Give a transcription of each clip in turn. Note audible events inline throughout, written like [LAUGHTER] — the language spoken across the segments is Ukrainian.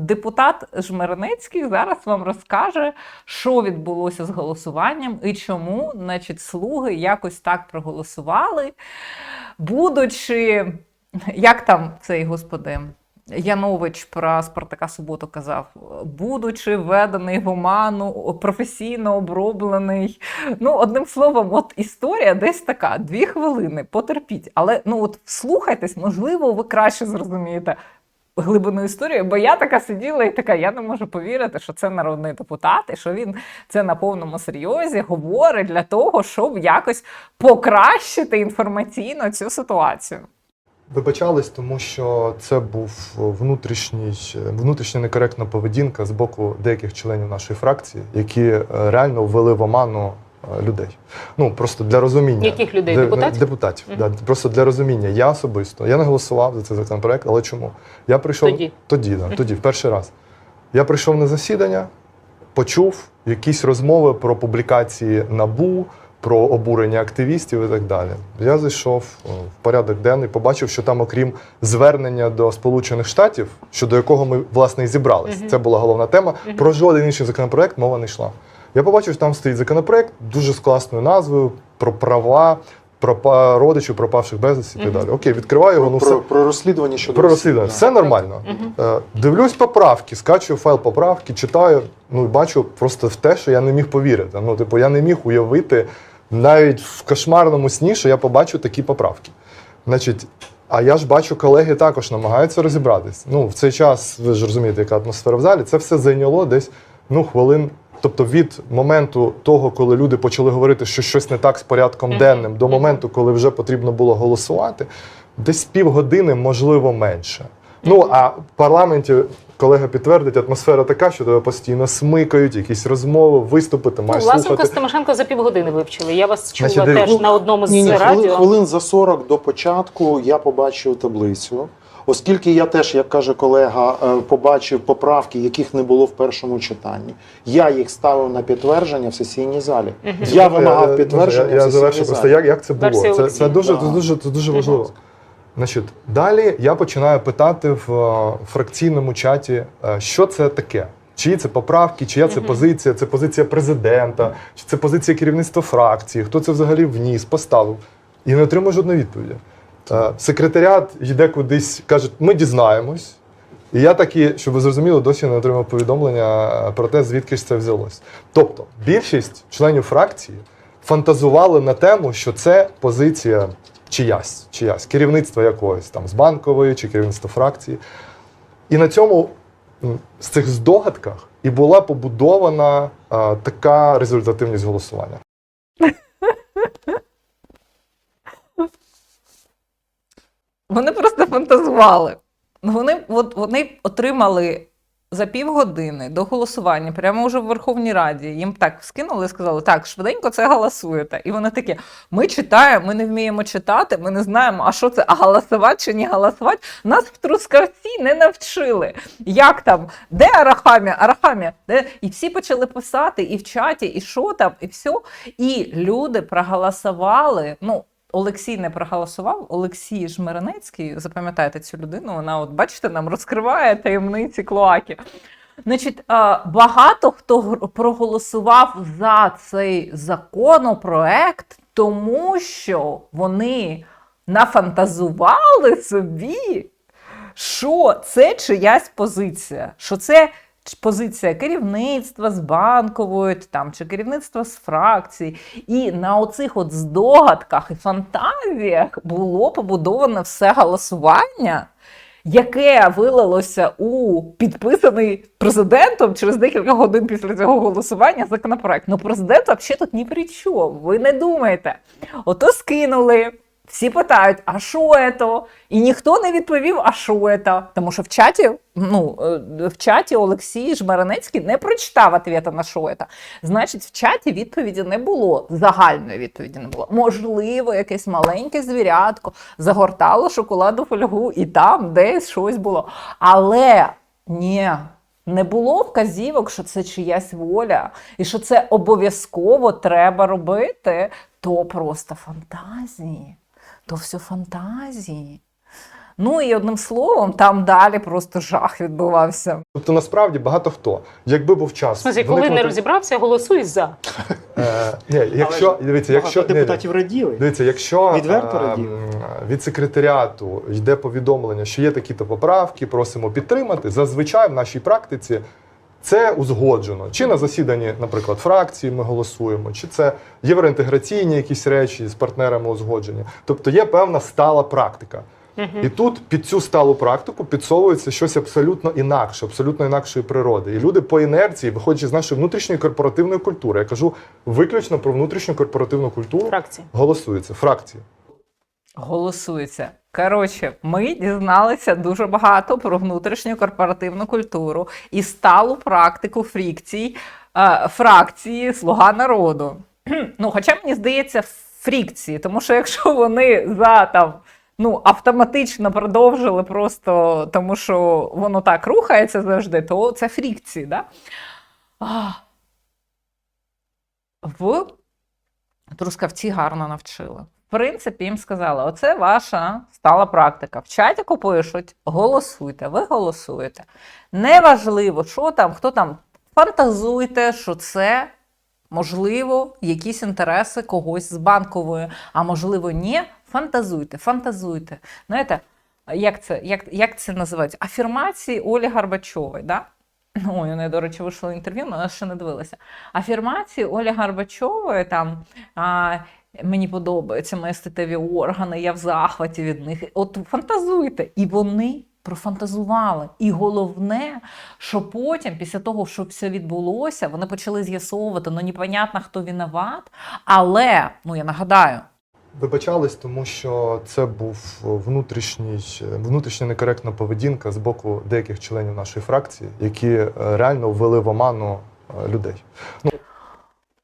Депутат Жмеренецький зараз вам розкаже, що відбулося з голосуванням і чому, значить, слуги якось так проголосували, будучи, як там цей господи. Янович про Спартака Суботу казав, будучи введений в оману, професійно оброблений. Ну, одним словом, от історія десь така: дві хвилини, потерпіть. Але ну от слухайтесь, можливо, ви краще зрозумієте глибину історії, бо я така сиділа і така, я не можу повірити, що це народний депутат, і що він це на повному серйозі говорить для того, щоб якось покращити інформаційно цю ситуацію. Вибачались, тому що це був внутрішній, внутрішня некоректна поведінка з боку деяких членів нашої фракції, які е, реально ввели в оману людей. Ну просто для розуміння Яких людей? Де- Депутатів? Депутатів. Мгм. Да, просто для розуміння. Я особисто я не голосував за цей законопроект, але чому? Я прийшов Тоді. тоді, да, тоді, в перший раз. Я прийшов на засідання, почув якісь розмови про публікації набу. Про обурення активістів і так далі. Я зайшов в порядок денний, побачив, що там, окрім звернення до Сполучених Штатів, щодо якого ми власне і зібрались, Мгм. це була головна тема. Мгм. Про жоден інший законопроект мова не йшла. Я побачив, що там стоїть законопроект дуже з класною назвою про права пропа родичів пропавших безвісті і так далі. Окей, відкриваю його. Ну про, все про розслідування щодо про розслідування. да. Все нормально. Е, Дивлюсь поправки, скачую файл поправки, читаю. Ну і бачу просто в те, що я не міг повірити. Ну, типу, я не міг уявити навіть в кошмарному сні, що я побачу такі поправки. Значить, а я ж бачу, колеги також намагаються розібратись. Ну, в цей час, ви ж розумієте, яка атмосфера в залі, це все зайняло десь ну, хвилин. Тобто від моменту того, коли люди почали говорити, що щось не так з порядком денним, до моменту, коли вже потрібно було голосувати, десь півгодини, можливо, менше. Ну а в парламенті колега підтвердить, атмосфера така, що тебе постійно смикають, якісь розмови, виступи, ти Ну, маєш Власенко слухати. з Тимошенко за півгодини вивчили. Я вас чула Значить, теж ну, на одному з Ні, ні, хвилин, радіо. хвилин за 40 до початку я побачив таблицю. Оскільки я теж, як каже колега, е, побачив поправки, яких не було в першому читанні, я їх ставив на підтвердження в сесійній залі. Мгм. Я вимагав підтвердження. Я, я в завершу просто, як, як це було. Це, це, дуже, Да. це дуже, це дуже важливо. Значить, далі я починаю питати в е, фракційному чаті, е, що це таке. Чиї це поправки, чия це позиція, це позиція президента, чи це позиція керівництва фракції, хто це взагалі вніс, поставив. І не отримую жодної відповіді. Е, Секретаріат йде кудись, кажуть, ми дізнаємось. І я таки, щоб ви зрозуміли, досі не отримав повідомлення е, про те, звідки ж це взялось. Тобто, більшість членів фракції фантазували на тему, що це позиція чиясь, чиясь, керівництва якоїсь там з банкової чи керівництва фракції. І на цьому з цих здогадках і була побудована е, така результативність голосування. Вони просто фантазували. Вони, от, вони отримали за півгодини до голосування, прямо вже в Верховній Раді. Їм так скинули і сказали, так, швиденько це голосуєте. І вони такі: ми читаємо, ми не вміємо читати, ми не знаємо, а що це, а голосувати чи не голосувати. Нас в Трускавці не навчили. Як там, де Арахамія? Арахамія, де? І всі почали писати і в чаті, і що там, і все. І люди проголосували. Ну, Олексій не проголосував. Олексій Жмеренецький, запам'ятайте цю людину, вона, от бачите, нам розкриває таємниці клоаки. Значить, багато хто проголосував за цей законопроект, тому що вони нафантазували собі, що це чиясь позиція, що це позиція керівництва з банкової, там, чи керівництва з фракції. І на оцих от здогадках і фантазіях було побудоване все голосування. Яке вилилося у підписаний президентом через декілька годин після цього голосування законопроект. Ну, президент взагалі тут ні при чому. Ви не думаєте. Ото скинули. Всі питають, а що це? І ніхто не відповів, а що це? Тому що в чаті, ну, е, в чаті Олексій Жмеренецький не прочитав ответа на що це. Значить, в чаті відповіді не було, загальної відповіді не було. Можливо, якесь маленьке звірятко загортало шоколаду фольгу, і там десь щось було. Але ні. Не було вказівок, що це чиясь воля, і що це обов'язково треба робити, то просто фантазії, то все фантазії. Ну і одним словом, там далі просто жах відбувався. Тобто, насправді багато хто, якби був час, смысле, коли виникнути- не розібрався, голосуй за. Е, ні, якщо дивіться, якщо Багато депутатів раділи. Дивіться, якщо Відверто е, раділи. від секретаріату йде повідомлення, що є такі-то поправки, просимо підтримати. Зазвичай в нашій практиці це узгоджено. Чи на засіданні, наприклад, фракції ми голосуємо, чи це євроінтеграційні якісь речі з партнерами узгоджені. Тобто є певна стала практика. І тут під цю сталу практику підсовується щось абсолютно інакше, абсолютно інакшої природи. І люди по інерції, виходячи з нашої внутрішньої корпоративної культури, я кажу виключно про внутрішню корпоративну культуру, Фракції. голосуються фракції. Голосується. Коротше, ми дізналися дуже багато про внутрішню корпоративну культуру і сталу практику фрікцій, е, фракції Слуга народу. [CLEARS THROAT] Ну, хоча мені здається, фрікції, тому що якщо вони за там. Ну, автоматично продовжили просто тому, що воно так рухається завжди, то це фрікції, да? В Трускавці гарно навчили. Принципі, їм сказали: оце ваша стала практика. В чаті пишуть, голосуйте, ви голосуєте. Неважливо, що там, хто там, фантазуйте, що це. Можливо, якісь інтереси когось з банкової, а можливо, ні. Фантазуйте, фантазуйте. Знаєте, як це, як, як це називається? Афірмації Олі Гарбачової. Да? Ой, у неї, до речі, вийшло інтерв'ю, але ще не дивилася. Афірмації Олі Гарбачової там. А, Мені подобаються мої статеві органи, я в захваті від них. От фантазуйте. І вони профантазували. І головне, що потім, після того, що все відбулося, вони почали з'ясовувати, ну непонятно, хто виноват. Але, ну я нагадаю, Вибачались, тому що це був внутрішній, внутрішня некоректна поведінка з боку деяких членів нашої фракції, які е, реально ввели в оману е, людей.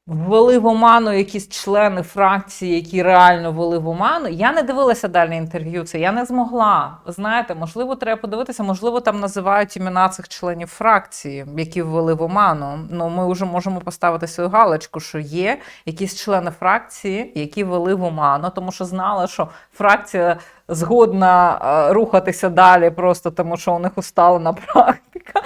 Ввели в оману якісь члени фракції, які реально ввели в оману. Я не дивилася далі інтерв'ю. Це я не змогла. Знаєте, можливо, треба подивитися, можливо, там називають імена цих членів фракції, які ввели в оману. Ну, ми вже можемо поставити свою галочку, що є якісь члени фракції, які ввели в оману, тому що знали, що фракція згодна е, рухатися далі, просто тому що у них усталена практика.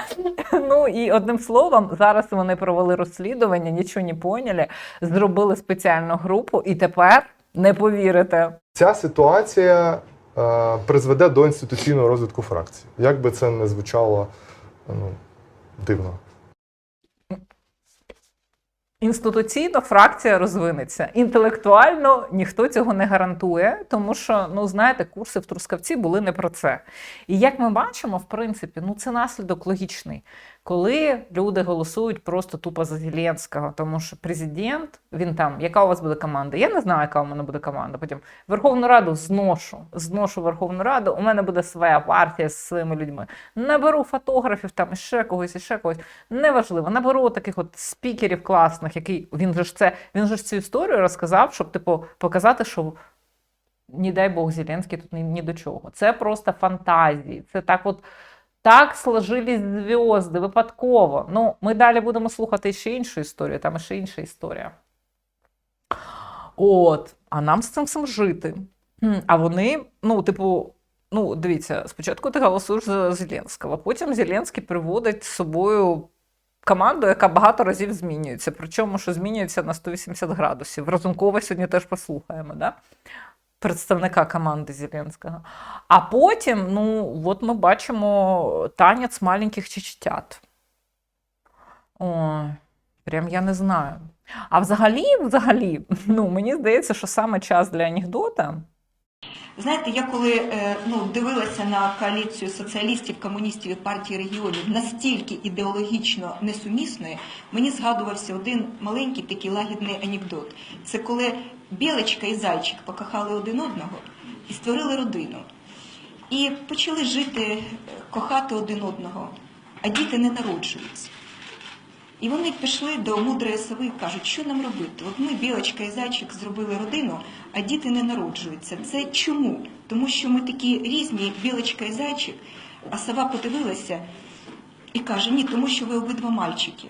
Ну і одним словом, зараз вони провели розслідування, нічого не поняли, зробили спеціальну групу, і тепер не повірите. Ця ситуація е, призведе до інституційного розвитку фракції. Як би це не звучало ну, дивно. Інституційно фракція розвинеться. Інтелектуально ніхто цього не гарантує, тому що, ну знаєте, курси в Трускавці були не про це. І як ми бачимо, в принципі, ну це наслідок логічний. Коли люди голосують просто тупо за Зеленського, тому що президент, він там, яка у вас буде команда? Я не знаю, яка у мене буде команда. Потім Верховну Раду зношу, зношу Верховну Раду. У мене буде своя партія з своїми людьми. Наберу фотографів, там іще когось, іще когось. Неважливо. Наберу таких от спікерів класних, який він же ж це, він же ж цю історію розказав, щоб типу показати, що. Не дай Бог, Зеленський тут ні, ні до чого. Це просто фантазії. Це так от так сложились зв'язки випадково. Ну, ми далі будемо слухати ще іншу історію, там ще інша історія. От, а нам з цим всім жити. А вони, ну, типу, ну, дивіться, спочатку ти голосуєш за Зеленського, потім Зеленський приводить з собою команду, яка багато разів змінюється. Причому, що змінюється на 180 градусів. Разумкова сьогодні теж послухаємо, да? представника команди Зеленського. А потім, ну, от ми бачимо танець маленьких чечтят. Ой, прям я не знаю. А взагалі, взагалі, ну, мені здається, що саме час для анекдота. Знаєте, я коли е, ну, дивилася на коаліцію соціалістів, комуністів і партії регіонів настільки ідеологічно несумісної, мені згадувався один маленький такий лагідний анекдот. Це коли білочка і зайчик покохали один одного і створили родину. І почали жити, е, кохати один одного, а діти не народжуються. І вони пішли до мудрої сови і кажуть, що нам робити? От ми, білочка і зайчик, зробили родину, а діти не народжуються. Це чому? Тому що ми такі різні, білочка і зайчик, а сова подивилася і каже, ні, тому що ви обидва мальчики.